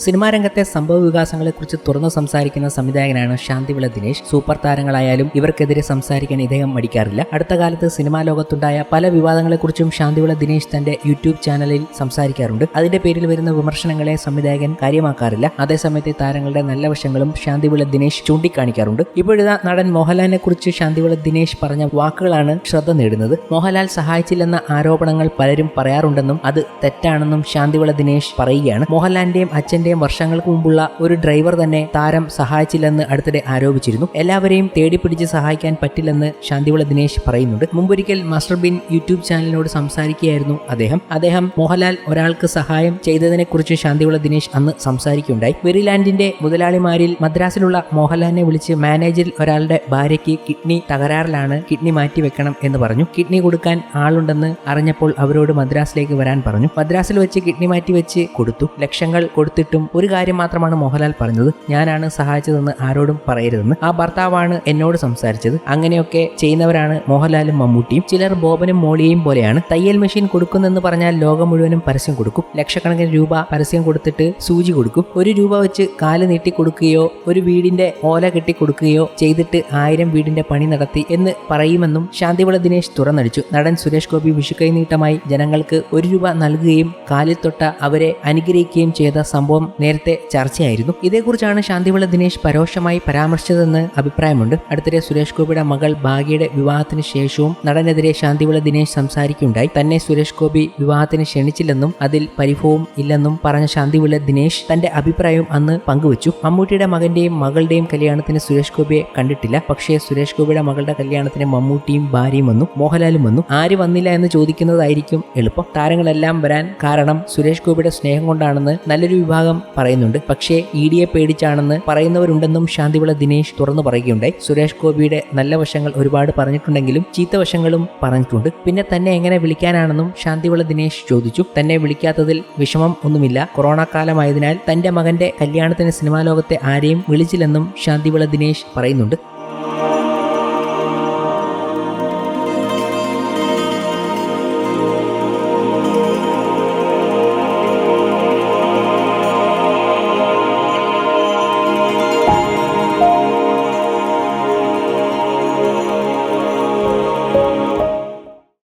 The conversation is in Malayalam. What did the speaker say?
സിനിമാ രംഗത്തെ സംഭവ വികാസങ്ങളെക്കുറിച്ച് തുറന്നു സംസാരിക്കുന്ന സംവിധായകനാണ് ശാന്തിവിള ദിനേശ്. സൂപ്പർ താരങ്ങളായാലും ഇവർക്കെതിരെ സംസാരിക്കാൻ ഇദ്ദേഹം മടിക്കാറില്ല. അടുത്ത കാലത്ത് സിനിമാ ലോകത്തുണ്ടായ പല വിവാദങ്ങളെക്കുറിച്ചും ശാന്തിവിള ദിനേശ് തന്റെ യൂട്യൂബ് ചാനലിൽ സംസാരിക്കാറുണ്ട്. അതിന്റെ പേരിൽ വരുന്ന വിമർശനങ്ങളെ സംവിധായകൻ കാര്യമാക്കാറില്ല. അതേസമയത്ത് താരങ്ങളുടെ നല്ല വശങ്ങളും ശാന്തിവിള ദിനേശ് ചൂണ്ടിക്കാണിക്കാറുണ്ട്. ഇപ്പോഴിതാ നടൻ മോഹൻലാലിനെ കുറിച്ച് ശാന്തിവിള ദിനേശ് പറഞ്ഞ വാക്കുകളാണ് ശ്രദ്ധ നേടുന്നത്. മോഹൻലാൽ സഹായിച്ചില്ലെന്ന ആരോപണങ്ങൾ പലരും പറയാറുണ്ടെന്നും അത് തെറ്റാണെന്നും ശാന്തിവിള ദിനേശ് പറയുകയാണ്. മോഹൻലാലിന്റെയും അച്ഛന്റെയും വർഷങ്ങൾക്ക് മുമ്പുള്ള ഒരു ഡ്രൈവർ തന്നെ താരം സഹായിച്ചില്ലെന്ന് അടുത്തിടെ ആരോപിച്ചിരുന്നു. എല്ലാവരെയും തേടിപ്പിടിച്ച് സഹായിക്കാൻ പറ്റില്ലെന്ന് ശാന്തിവിള ദിനേശ് പറയുന്നുണ്ട്. മുമ്പൊരിക്കൽ മാസ്റ്റർ ബിൻ യൂട്യൂബ് ചാനലിനോട് സംസാരിക്കുകയായിരുന്നു അദ്ദേഹം. അദ്ദേഹം മോഹൻലാൽ ഒരാൾക്ക് സഹായം ചെയ്തതിനെക്കുറിച്ച് ശാന്തിവിള ദിനേശ് അന്ന് സംസാരിക്കുകയുണ്ടായി. വെറിലാൻഡിന്റെ മുതലാളിമാരിൽ മദ്രാസിലുള്ള മോഹൻലാലിനെ വിളിച്ച് മാനേജറിൽ ഒരാളുടെ ഭാര്യയ്ക്ക് കിഡ്നി തകരാറിലാണ് കിഡ്നി മാറ്റി വെക്കണം എന്ന് പറഞ്ഞു. കിഡ്നി കൊടുക്കാൻ ആളുണ്ടെന്ന് അറിഞ്ഞപ്പോൾ അവരോട് മദ്രാസിലേക്ക് വരാൻ പറഞ്ഞു. മദ്രാസിൽ വെച്ച് കിഡ്നി മാറ്റി വെച്ച് കൊടുത്തു. ലക്ഷങ്ങൾ കൊടുത്തിട്ടും ഒരു കാര്യം മാത്രമാണ് മോഹൻലാൽ പറഞ്ഞത്. ഞാനാണ് സഹായിച്ചതെന്ന് ആരോടും പറയരുതെന്ന്. ആ ഭർത്താവാണ് എന്നോട് സംസാരിച്ചത്. അങ്ങനെയൊക്കെ ചെയ്യുന്നവരാണ് മോഹൻലാലും മമ്മൂട്ടിയും. ചിലർ ബോബനും മോളിയെയും പോലെയാണ്. തയ്യൽ മെഷീൻ കൊടുക്കുന്നെന്ന് പറഞ്ഞാൽ ലോകം മുഴുവനും പരസ്യം കൊടുക്കും. ലക്ഷക്കണക്കിന് രൂപ പരസ്യം കൊടുത്തിട്ട് സൂചി കൊടുക്കും. ഒരു രൂപ വെച്ച് കാൽ നീട്ടി കൊടുക്കുകയോ ഒരു വീടിന്റെ ഓല കെട്ടി കൊടുക്കുകയോ ചെയ്തിട്ട് ആയിരം വീടിന്റെ പണി നടത്തി എന്ന് പറയുമെന്നും ശാന്തിവിള ദിനേശ് തുറന്നടിച്ചു. നടൻ സുരേഷ് ഗോപി വിഷുക്കൈ നീട്ടമായി ജനങ്ങൾക്ക് ഒരു രൂപ നൽകുകയും കാലിൽ തൊട്ട അവരെ അനുഗ്രഹിക്കുകയും ചെയ്ത സംഭവം നേരത്തെ ചർച്ചയായിരുന്നു. ഇതേക്കുറിച്ചാണ് ശാന്തിവിള ദിനേശ് പരോക്ഷമായി പരാമർശിച്ചതെന്ന് അഭിപ്രായമുണ്ട്. അടുത്തിടെ സുരേഷ് ഗോപിയുടെ മകൾ ഭാഗ്യയുടെ വിവാഹത്തിന് ശേഷവും നടനെതിരെ ശാന്തിവിള ദിനേശ് സംസാരിക്കുകയുണ്ടായി. തന്നെ സുരേഷ് ഗോപി വിവാഹത്തിന് ക്ഷണിച്ചില്ലെന്നും അതിൽ പരിഭവം ഇല്ലെന്നും പറഞ്ഞ ശാന്തിവിള ദിനേശ് തന്റെ അഭിപ്രായം അന്ന് പങ്കുവച്ചു. മമ്മൂട്ടിയുടെ മകന്റെയും മകളുടെയും കല്യാണത്തിന് സുരേഷ് ഗോപിയെ കണ്ടിട്ടില്ല. പക്ഷേ സുരേഷ് ഗോപിയുടെ മകളുടെ കല്യാണത്തിന് മമ്മൂട്ടിയും ഭാര്യയും വന്നു. മോഹൻലാലും വന്നു. ആര് വന്നില്ല എന്ന് ചോദിക്കുന്നതായിരിക്കും എളുപ്പം. താരങ്ങളെല്ലാം വരാൻ കാരണം സുരേഷ് ഗോപിയുടെ സ്നേഹം കൊണ്ടാണെന്ന് നല്ലൊരു വിഭാഗം പറയുന്നുണ്ട്. പക്ഷേ ഇ ഡിയെ പേടിച്ചാണെന്ന് പറയുന്നവരുണ്ടെന്നും ശാന്തിവിള ദിനേശ് തുറന്നു പറയുകയുണ്ടായി. സുരേഷ് ഗോപിയുടെ നല്ല വശങ്ങൾ ഒരുപാട് പറഞ്ഞിട്ടുണ്ടെങ്കിലും ചീത്ത വശങ്ങളും പറഞ്ഞിട്ടുണ്ട്. പിന്നെ തന്നെ എങ്ങനെ വിളിക്കാനാണെന്നും ശാന്തിവിള ദിനേശ് ചോദിച്ചു. തന്നെ വിളിക്കാത്തതിൽ വിഷമം ഒന്നുമില്ല. കൊറോണ കാലമായതിനാൽ തന്റെ മകന്റെ കല്യാണത്തിന് സിനിമാ ലോകത്തെ ആരെയും വിളിച്ചില്ലെന്നും ശാന്തിവിള ദിനേശ് പറയുന്നുണ്ട്.